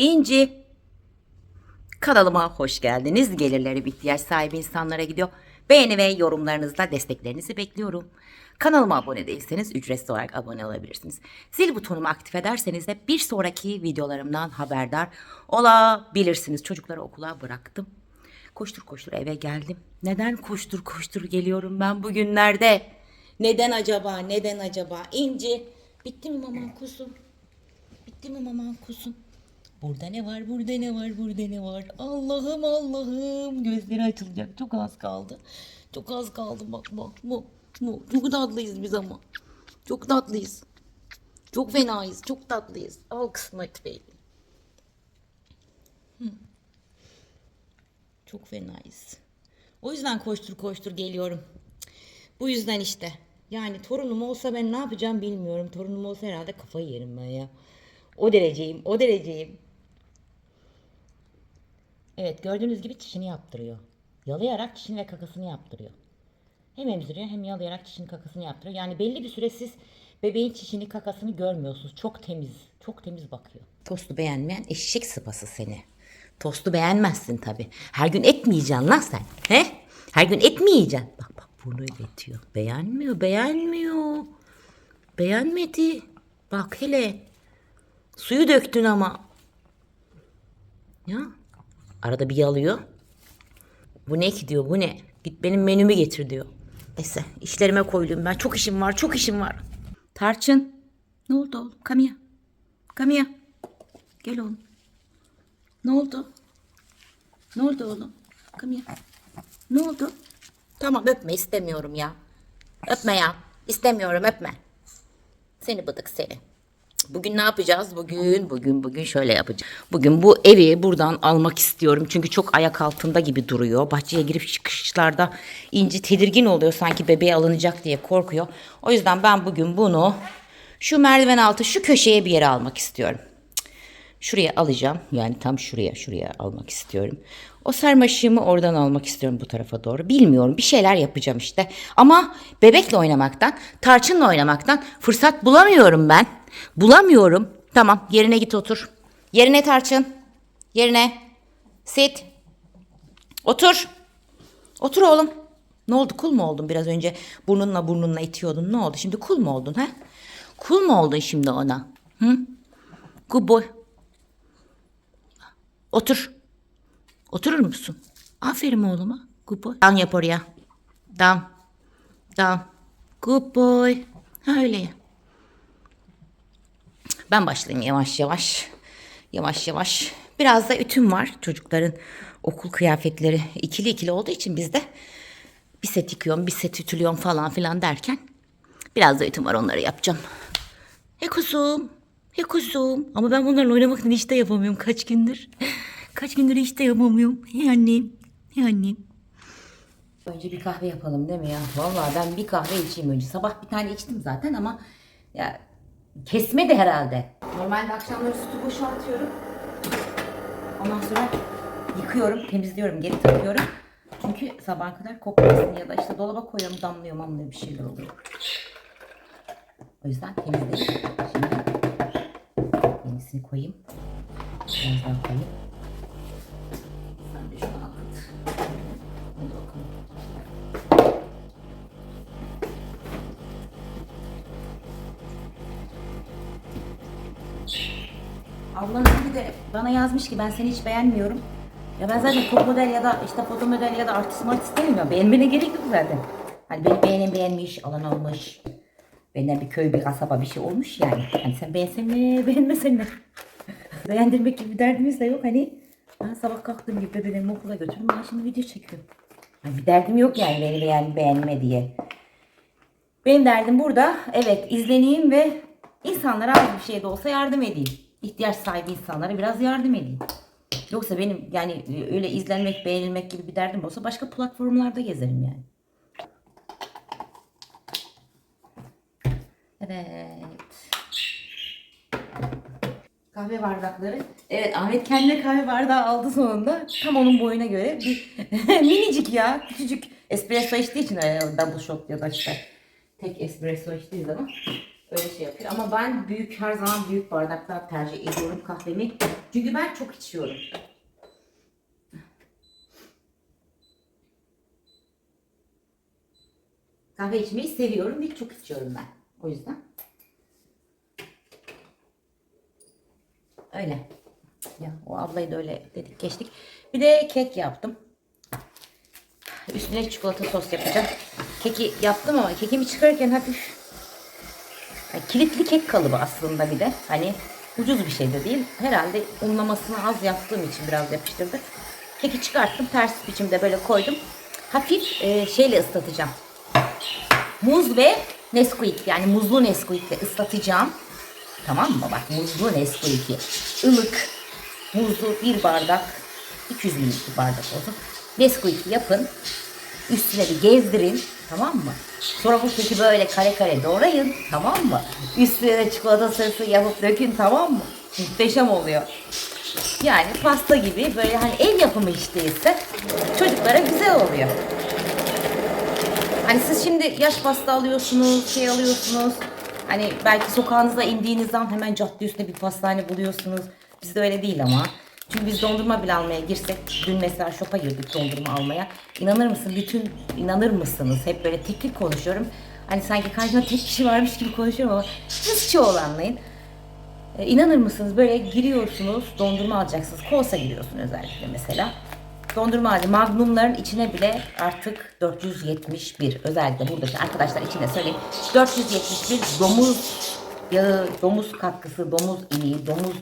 İnci. Kanalıma hoş geldiniz. Gelirleri ihtiyaç sahibi insanlara gidiyor. Beğeni ve yorumlarınızla desteklerinizi bekliyorum. Kanalıma abone değilseniz ücretsiz olarak abone olabilirsiniz. Zil butonumu aktif ederseniz de bir sonraki videolarımdan haberdar olabilirsiniz. Çocukları okula bıraktım. Koştur koştur eve geldim. Neden koştur koştur geliyorum ben bugünlerde? Neden acaba? Neden acaba? İnci. Bitti mi maman kuzum? Bitti mi maman kuzum? Burada ne var? Burada ne var? Burada ne var? Allah'ım Allah'ım. Gözleri açılacak. Çok az kaldı. Çok az kaldı. Bak bak. Bu. Çok tatlıyız biz ama. Çok tatlıyız. Çok fenayız. Çok tatlıyız. Al kısmet bey. Çok fenayız. O yüzden koştur koştur geliyorum. Bu yüzden işte. Yani torunum olsa ben ne yapacağım bilmiyorum. Torunum olsa herhalde kafayı yerim ben ya. O dereceyim, o dereceyim. Evet gördüğünüz gibi çişini yaptırıyor. Yalayarak çişini ve kakasını yaptırıyor. Hem emziriyor hem yalayarak çişini kakasını yaptırıyor. Yani belli bir süre siz bebeğin çişini kakasını görmüyorsunuz. Çok temiz, çok temiz bakıyor. Tostu beğenmeyen eşek sıpası seni. Tostu beğenmezsin tabi. Her gün et mi yiyeceksin lan sen? He? Her gün et mi yiyeceksin? Bak bak burnuyla etiyor. Beğenmiyor, beğenmiyor. Beğenmedi. Bak hele. Suyu döktün ama. Ya. Arada bir yalıyor. Bu ne ki diyor bu ne? Git benim menümü getir diyor. Neyse işlerime koydum ben. Çok işim var çok işim var. Tarçın. Ne oldu oğlum? Kamiya. Kamiya. Gel oğlum. Ne oldu? Ne oldu oğlum? Kamiya. Ne oldu? Tamam öpme istemiyorum ya. Öpme ya. İstemiyorum öpme. Seni bıdık seni. Bugün ne yapacağız? Bugün, bugün, bugün şöyle yapacağız. Bugün bu evi buradan almak istiyorum. Çünkü çok ayak altında gibi duruyor. Bahçeye girip çıkışlarda inci tedirgin oluyor. Sanki bebeğe alınacak diye korkuyor. O yüzden ben bugün bunu şu merdiven altı şu köşeye bir yere almak istiyorum. Şuraya alacağım. Yani tam şuraya, şuraya almak istiyorum. O sarmaşığımı oradan almak istiyorum bu tarafa doğru. Bilmiyorum bir şeyler yapacağım işte. Ama bebekle oynamaktan, tarçınla oynamaktan fırsat bulamıyorum ben. Bulamıyorum. Tamam yerine git otur. Yerine tarçın. Yerine. Sit. Otur. Otur oğlum. Ne oldu kul mu oldun biraz önce burnunla burnunla itiyordun ne oldu şimdi kul mu oldun ha? Kul mu oldun şimdi ona? Hı? Good boy. Otur. Oturur musun? Aferin oğluma. Good boy. Down yap oraya. Down. Down. Good boy. Ha öyle ya. Ben başlayayım yavaş yavaş. Yavaş yavaş. Biraz da ütüm var. Çocukların okul kıyafetleri ikili ikili olduğu için bizde bir set yıkıyorum, bir set ütülüyorum falan filan derken biraz da ütüm var onları yapacağım. He kuzum. He kuzum. Ama ben bunlarla oynamaktan hiç de yapamıyorum kaç gündür. Kaç gündür de yapamıyorum. He annem. He annem. Önce bir kahve yapalım değil mi ya? Vallahi ben bir kahve içeyim önce. Sabah bir tane içtim zaten ama ya kesmedi herhalde. Normalde akşamları sütü boşaltıyorum. Ondan sonra yıkıyorum, temizliyorum, geri takıyorum. Çünkü sabaha kadar kokmasın ya da işte dolaba koyuyorum, damlıyor mamlıyor bir şeyler oluyor. O yüzden temizleyip şimdi yenisini koyayım. Biraz daha koyayım. Ablanın biri de bana yazmış ki ben seni hiç beğenmiyorum. Ya ben zaten top model ya da işte foto model ya da artist martist değilim ya. Beğenmene gerek yok zaten. Hani beni beğenen beğenmiş, alan almış. Benden bir köy, bir kasaba bir şey olmuş yani. Hani sen beğensen ne, beğenmesen ne. Beğendirmek gibi bir derdimiz de yok hani. Ben sabah kalktığım gibi bebeğimi okula götürdüm. Ben şimdi video çekiyorum. Hani bir derdim yok yani beni beğen, beğenme diye. Benim derdim burada. Evet izleneyim ve insanlara az bir şey de olsa yardım edeyim. İhtiyaç sahibi insanlara biraz yardım edeyim. Yoksa benim yani öyle izlenmek, beğenilmek gibi bir derdim olsa başka platformlarda gezerim yani. Evet. Kahve bardakları. Evet Ahmet kendine kahve bardağı aldı sonunda. Tam onun boyuna göre bir minicik ya. Küçücük espresso içtiği için double shot ya da işte tek espresso içtiği zaman Öyle şey yapıyor. Ama ben büyük her zaman büyük bardaklar tercih ediyorum kahvemi. Çünkü ben çok içiyorum. Kahve içmeyi seviyorum ve çok içiyorum ben. O yüzden. Öyle. Ya o ablayı da öyle dedik geçtik. Bir de kek yaptım. Üstüne çikolata sos yapacağım. Keki yaptım ama kekimi çıkarırken hafif kilitli kek kalıbı aslında bir de. Hani ucuz bir şey de değil. Herhalde unlamasını az yaptığım için biraz yapıştırdı. Keki çıkarttım. Ters biçimde böyle koydum. Hafif e, şeyle ıslatacağım. Muz ve Nesquik yani muzlu Nesquik'le ıslatacağım. Tamam mı? Bak muzlu Nesquik'i. ılık muzlu bir bardak 200 mililitre bardak olsun. Nesquik yapın. Üstüne bir gezdirin. Tamam mı? Sonra bu keki böyle kare kare doğrayın. Tamam mı? Üstüne de çikolata sarısı yapıp dökün. Tamam mı? Muhteşem oluyor. Yani pasta gibi böyle hani ev yapımı hiç değilse çocuklara güzel oluyor. Hani siz şimdi yaş pasta alıyorsunuz, şey alıyorsunuz. Hani belki sokağınıza indiğiniz zaman hemen cadde üstünde bir pastane buluyorsunuz. Bizde öyle değil ama. Çünkü biz dondurma bile almaya girsek, dün mesela şopa girdik dondurma almaya. İnanır mısın bütün, inanır mısınız? Hep böyle teknik konuşuyorum. Hani sanki karşımda tek kişi varmış gibi konuşuyorum ama siz çoğul anlayın. E, inanır mısınız böyle giriyorsunuz dondurma alacaksınız. Kosa giriyorsun özellikle mesela. Dondurma ağacı magnumların içine bile artık 471 özellikle buradaki arkadaşlar içinde söyleyeyim 471 domuz yağı, domuz katkısı, domuz iliği, domuz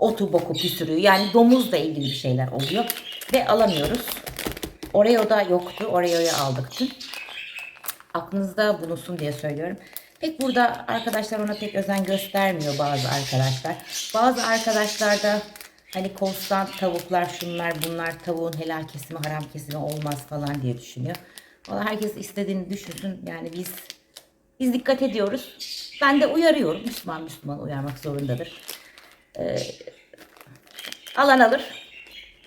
otu boku püsürüğü yani domuzla ilgili bir şeyler oluyor ve alamıyoruz. Oreo'da yoktu. Oreo'yu aldık dün. Aklınızda bulunsun diye söylüyorum. Pek burada arkadaşlar ona pek özen göstermiyor bazı arkadaşlar. Bazı arkadaşlar da hani konstant tavuklar şunlar bunlar tavuğun helal kesimi haram kesimi olmaz falan diye düşünüyor. Valla herkes istediğini düşünsün. Yani biz biz dikkat ediyoruz. Ben de uyarıyorum. Müslüman Müslüman uyarmak zorundadır. Ee, alan alır.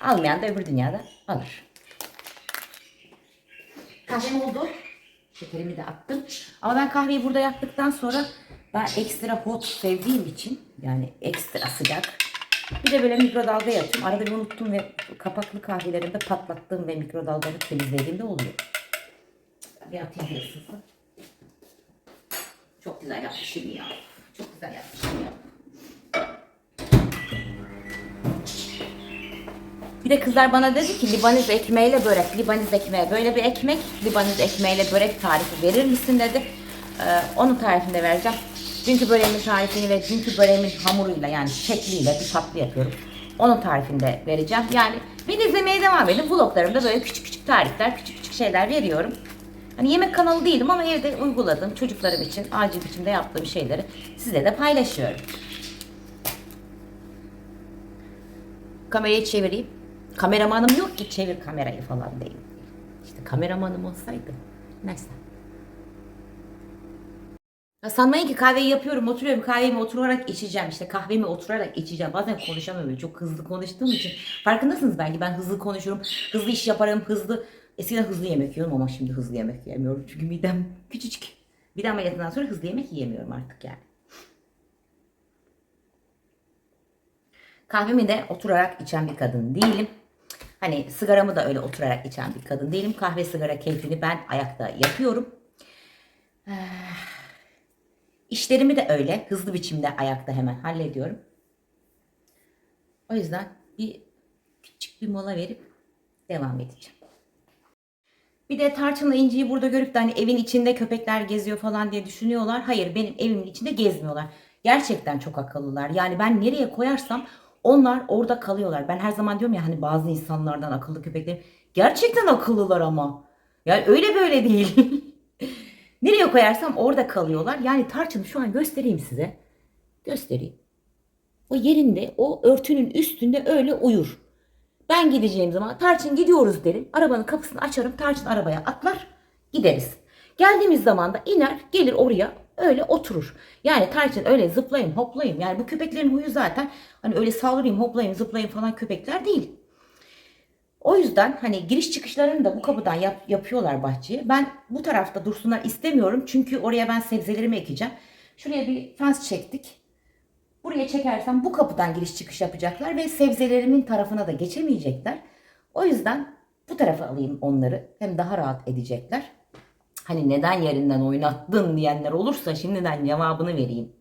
Almayan da öbür dünyada alır. Kahvem oldu. Şekerimi de attım. Ama ben kahveyi burada yaptıktan sonra ben ekstra hot sevdiğim için yani ekstra sıcak. Bir de böyle mikrodalgaya atıyorum. Arada bir unuttum ve kapaklı kahvelerimde patlattığım ve mikrodalgamı temizlediğimde oluyor. Bir atayım bir. Çok güzel yapmışım ya. Çok güzel yapmışım de kızlar bana dedi ki Libanez ekmeğiyle börek, Libanez ekmeği böyle bir ekmek, Libanez ekmeğiyle börek tarifi verir misin dedi. Ee, onun tarifini de vereceğim. Dünkü böreğimin tarifini ve dünkü böreğimin hamuruyla yani şekliyle bir tatlı yapıyorum. Onun tarifini de vereceğim. Yani beni izlemeye devam edin. Vloglarımda böyle küçük küçük tarifler, küçük küçük şeyler veriyorum. Hani yemek kanalı değilim ama evde uyguladığım çocuklarım için acil biçimde yaptığım şeyleri size de paylaşıyorum. Kamerayı çevireyim. Kameramanım yok ki çevir kamerayı falan değil. İşte kameramanım olsaydı. Neyse. Ya sanmayın ki kahveyi yapıyorum, oturuyorum, kahvemi oturarak içeceğim. İşte kahvemi oturarak içeceğim. Bazen konuşamıyorum çok hızlı konuştuğum için. Farkındasınız belki ben hızlı konuşuyorum, hızlı iş yaparım, hızlı. Eskiden hızlı yemek yiyorum ama şimdi hızlı yemek yemiyorum. Çünkü midem küçücük. Bir de ameliyatından sonra hızlı yemek yiyemiyorum artık yani. Kahvemi de oturarak içen bir kadın değilim. Hani sigaramı da öyle oturarak içen bir kadın değilim. Kahve sigara keyfini ben ayakta yapıyorum. Eh, İşlerimi de öyle hızlı biçimde ayakta hemen hallediyorum. O yüzden bir küçük bir mola verip devam edeceğim. Bir de tarçınla inciyi burada görüp de hani evin içinde köpekler geziyor falan diye düşünüyorlar. Hayır benim evimin içinde gezmiyorlar. Gerçekten çok akıllılar. Yani ben nereye koyarsam onlar orada kalıyorlar. Ben her zaman diyorum ya hani bazı insanlardan akıllı köpekler gerçekten akıllılar ama. Yani öyle böyle değil. nereye koyarsam orada kalıyorlar. Yani tarçını şu an göstereyim size. Göstereyim. O yerinde o örtünün üstünde öyle uyur. Ben gideceğim zaman Tarçın gidiyoruz derim. Arabanın kapısını açarım. Tarçın arabaya atlar. Gideriz. Geldiğimiz zaman da iner gelir oraya öyle oturur. Yani Tarçın öyle zıplayayım hoplayayım. Yani bu köpeklerin huyu zaten hani öyle saldırayım hoplayayım zıplayayım falan köpekler değil. O yüzden hani giriş çıkışlarını da bu kapıdan yap, yapıyorlar bahçeye. Ben bu tarafta dursunlar istemiyorum. Çünkü oraya ben sebzelerimi ekeceğim. Şuraya bir fens çektik. Buraya çekersem bu kapıdan giriş çıkış yapacaklar ve sebzelerimin tarafına da geçemeyecekler. O yüzden bu tarafa alayım onları. Hem daha rahat edecekler. Hani neden yerinden oynattın diyenler olursa şimdiden cevabını vereyim.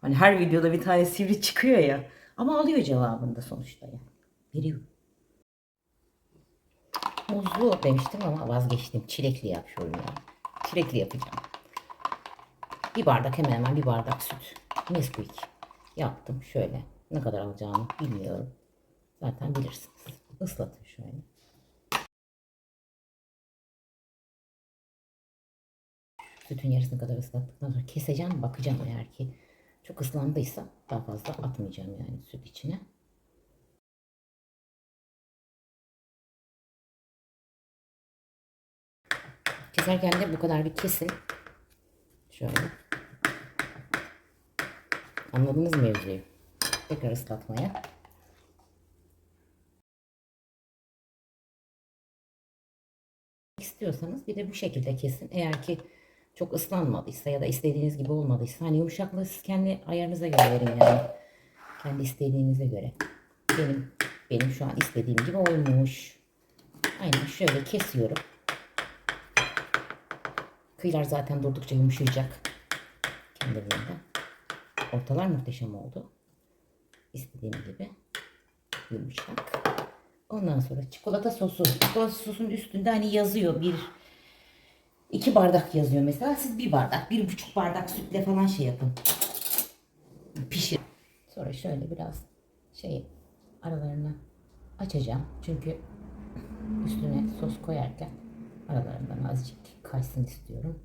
Hani her videoda bir tane sivri çıkıyor ya. Ama alıyor cevabını da sonuçta ya. Veriyor. Muzlu demiştim ama vazgeçtim. Çilekli yapıyorum ya. Çilekli yapacağım. Bir bardak hemen hemen bir bardak süt. Nesquik yaptım şöyle. Ne kadar alacağımı bilmiyorum. Zaten bilirsiniz. Islatın şöyle. Sütün yarısına kadar ıslattıktan sonra keseceğim. Bakacağım eğer ki çok ıslandıysa daha fazla atmayacağım yani süt içine. Keserken de bu kadar bir kesin. Şöyle. Anladınız mı mevzuyu? Tekrar ıslatmaya. İstiyorsanız bir de bu şekilde kesin. Eğer ki çok ıslanmadıysa ya da istediğiniz gibi olmadıysa hani yumuşaklığı siz kendi ayarınıza göre verin yani. Kendi istediğinize göre. Benim benim şu an istediğim gibi olmuş. Aynen şöyle kesiyorum. Kıyılar zaten durdukça yumuşayacak. Kendiliğinden. Ortalar muhteşem oldu. İstediğim gibi yumuşak. Ondan sonra çikolata sosu. Çikolata sosunun üstünde hani yazıyor bir iki bardak yazıyor mesela. Siz bir bardak, bir buçuk bardak sütle falan şey yapın. Pişir. Sonra şöyle biraz şey aralarına açacağım. Çünkü üstüne sos koyarken aralarından azıcık kaysın istiyorum.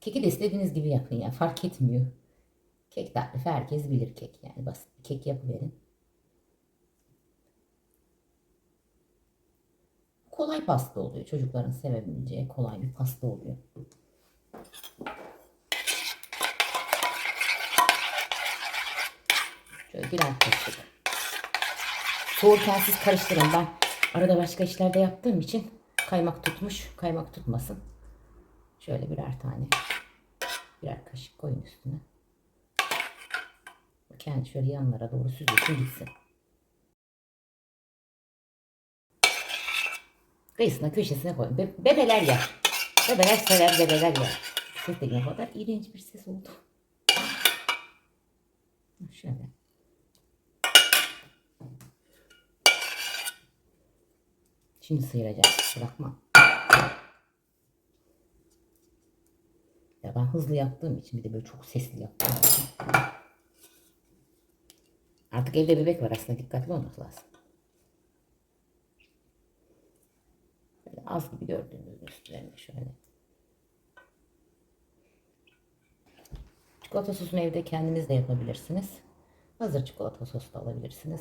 Keki de istediğiniz gibi yapın ya fark etmiyor. Kek tarifi herkes bilir kek yani basit bir kek yapıverin. Kolay pasta oluyor. Çocukların sevebileceği kolay bir pasta oluyor. Şöyle birer kaşık. Soğurken siz karıştırın. Ben arada başka işlerde yaptığım için kaymak tutmuş. Kaymak tutmasın. Şöyle birer tane. Birer kaşık koyun üstüne. Kendi şöyle yanlara doğru süzülsün gitsin. Kıyısına köşesine koyun. Be- bebeler yer. Bebeler sever bebeler yer. Ses de ne kadar iğrenç bir ses oldu. Şöyle. Şimdi sıyıracağım. Bırakma. Ya ben hızlı yaptığım için bir de böyle çok sesli yaptığım için. Artık evde bebek var aslında dikkatli olmak lazım. Böyle az gibi gördüğünüz üstlerine şöyle. Çikolata sosunu evde kendiniz de yapabilirsiniz. Hazır çikolata sosu da alabilirsiniz.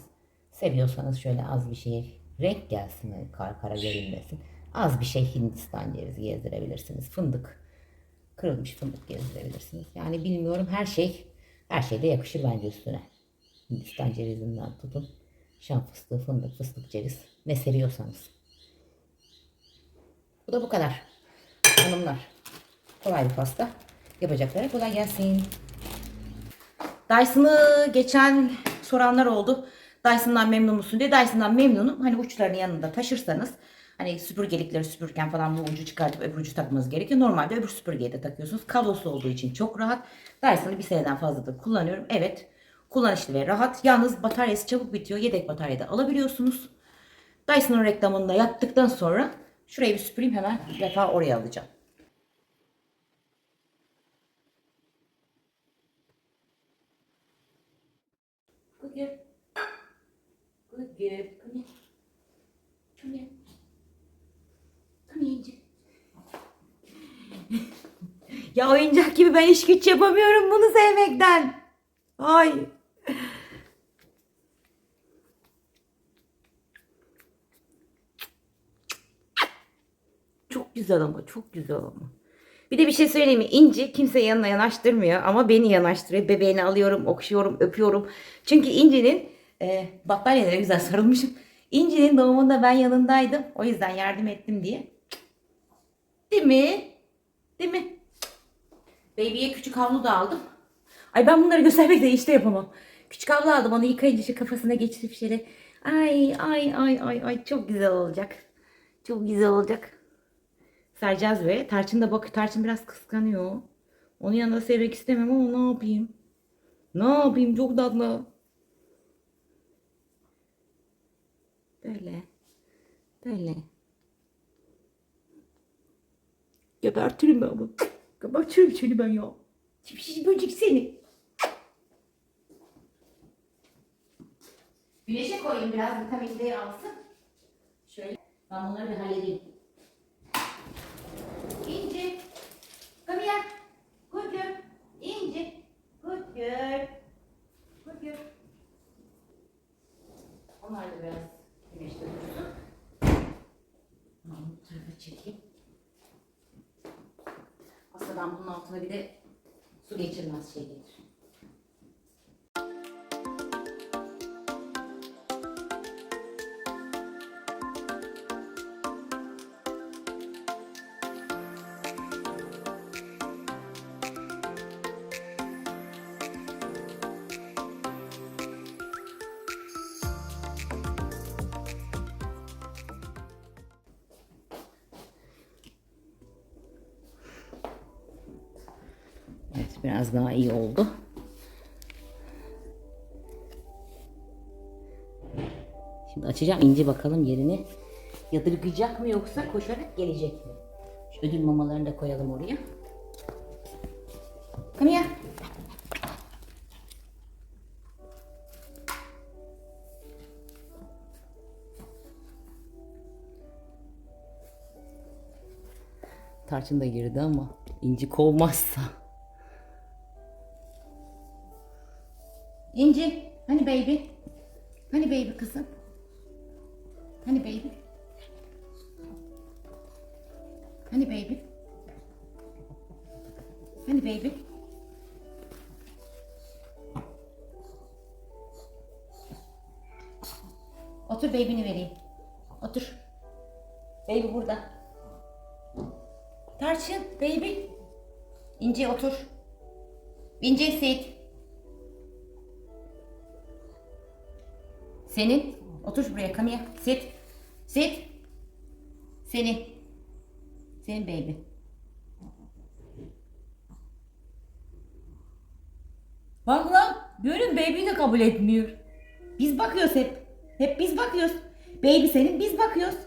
Seviyorsanız şöyle az bir şey renk gelsin, hani kara görünmesin. Az bir şey Hindistan cevizi gezdirebilirsiniz. Fındık, kırılmış fındık gezdirebilirsiniz. Yani bilmiyorum her şey, her şeyde yakışır bence üstüne. Hindistan cevizinden tutun. Şam fıstığı, fındık, fıstık, ceviz. Ne seviyorsanız. Bu da bu kadar. Hanımlar. Kolay bir pasta. Yapacaklara kolay gelsin. Dyson'ı geçen soranlar oldu. Dyson'dan memnun musun diye. Dyson'dan memnunum. Hani uçlarını yanında taşırsanız hani süpürgelikleri süpürürken falan bu ucu çıkartıp öbür ucu takmanız gerekiyor. Normalde öbür süpürgeyi de takıyorsunuz. Kablosuz olduğu için çok rahat. Dyson'ı bir seneden fazladır kullanıyorum. Evet. Kullanışlı ve rahat. Yalnız bataryası çabuk bitiyor. Yedek batarya da alabiliyorsunuz. Dyson'ın reklamını da yaptıktan sonra şurayı bir süpüreyim hemen defa oraya alacağım. Good girl. Come here. Come here. Come here İnci. ya oyuncak gibi ben iş güç yapamıyorum bunu sevmekten. Ay. Çok güzel ama çok güzel ama. Bir de bir şey söyleyeyim mi? İnci kimse yanına yanaştırmıyor ama beni yanaştırıyor. Bebeğini alıyorum, okşuyorum, öpüyorum. Çünkü İnci'nin e, battaniyelere güzel sarılmışım. İnci'nin doğumunda ben yanındaydım. O yüzden yardım ettim diye. Değil mi? Değil mi? Baby'ye küçük havlu da aldım. Ay ben bunları göstermek de işte yapamam. Küçük havlu aldım onu yıkayınca şu kafasına geçirip şöyle. Ay ay ay ay ay çok güzel olacak. Çok güzel olacak. Sereceğiz böyle. Tarçın da bak Tarçın biraz kıskanıyor. Onun yanında sevmek istemem ama ne yapayım? Ne yapayım çok tatlı. Böyle. Böyle. Gebertirim ben bunu. Gebertirim seni ben ya. Tipsiz böcek seni. Güneşe koyayım biraz vitamin D alsın. Şöyle. Ben bunları bir halledeyim. İnci. Come here. Good girl. İnci. Girl. Good girl. Onlar da biraz güneşte dursun. Bu tarafa çekeyim. Aslında ben bunun altına bir de su geçirmez şey getir. Daha iyi oldu. Şimdi açacağım ince bakalım yerini yadırgayacak mı yoksa koşarak gelecek mi? Şu ödül mamalarını da koyalım oraya. Come here. Tarçın da girdi ama inci kovmazsa. İnci, hani baby? Hani baby kızım? Hani baby? Hani baby? Hani baby? Otur baby'ni vereyim. Otur. Baby burada. Tarçın, baby. İnci otur. İnci sit. Senin. Otur buraya here. Sit. Sit. Senin. Senin baby. Bak lan. Görün baby de kabul etmiyor. Biz bakıyoruz hep. Hep biz bakıyoruz. Baby senin biz bakıyoruz.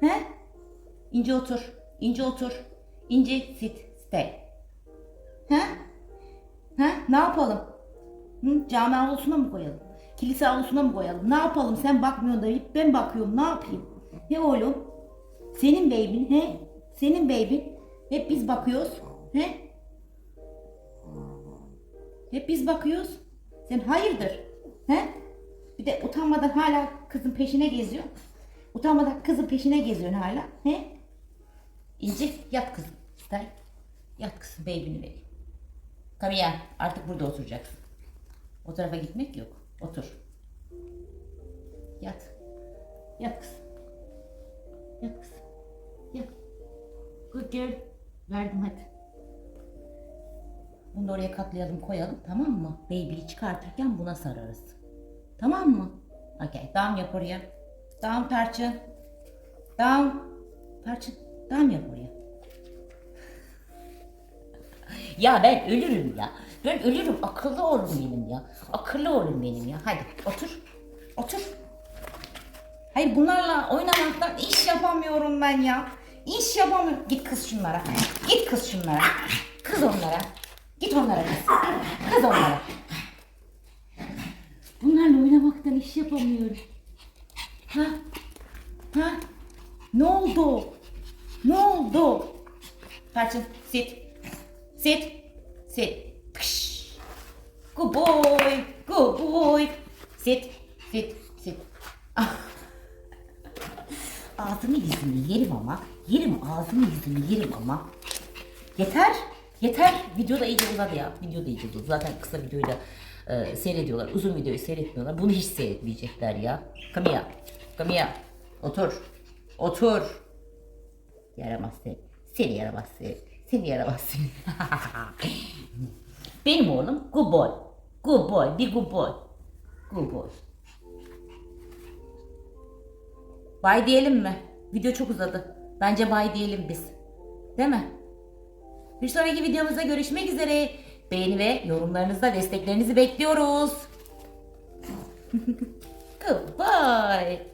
He? İnce otur. İnce otur. İnce sit. Stay. He? He? Ne yapalım? Hı? Cami avlusuna mı koyalım? Kilise avlusuna mı koyalım? Ne yapalım? Sen bakmıyorsun da ben bakıyorum. Ne yapayım? He oğlum? Senin baby'n he? Senin baby'n. Hep biz bakıyoruz. He? Hep biz bakıyoruz. Sen hayırdır? He? Bir de utanmadan hala kızın peşine geziyor. Utanmadan kızın peşine geziyorsun hala. He? İnci yat kızım. Stay. Yat kızım baby'ni vereyim. Tabii artık burada oturacaksın. O tarafa gitmek yok. Otur. Yat. Yat kızım. Yat kızım. Yat. Good girl. Verdim hadi. Bunu da oraya katlayalım koyalım tamam mı? Baby'yi çıkartırken buna sararız. Tamam mı? Okay. Down yap oraya. Down tarçın. Down. Tarçın. Down yap oraya. Ya ben ölürüm ya. Ben ölürüm. Akıllı oğlum benim ya. Akıllı oğlum benim ya. Hadi otur. Otur. Hayır bunlarla oynamaktan iş yapamıyorum ben ya. İş yapamıyorum. Git kız şunlara. Git kız şunlara. Kız onlara. Git onlara kız. Kız onlara. Bunlarla oynamaktan iş yapamıyorum. Ha? Ha? Ne oldu? Ne oldu? Tarçın sit. Sit. Sit. Pış. Good boy. Good boy. Sit. Sit. Sit. Ağzını yüzünü yerim ama. Yerim ağzını yüzünü yerim ama. Yeter. Yeter. Video da iyice uzadı ya. Video da iyice uzadı. Zaten kısa videoyu da e, seyrediyorlar. Uzun videoyu seyretmiyorlar. Bunu hiç seyretmeyecekler ya. Come here. Otur. Otur. Yaramaz seni. Seni yaramaz seni. Seni yaramaz seni. Benim oğlum good boy. Good boy. Be good boy. Good boy. Bay diyelim mi? Video çok uzadı. Bence bay diyelim biz. Değil mi? Bir sonraki videomuzda görüşmek üzere. Beğeni ve yorumlarınızda desteklerinizi bekliyoruz. Goodbye.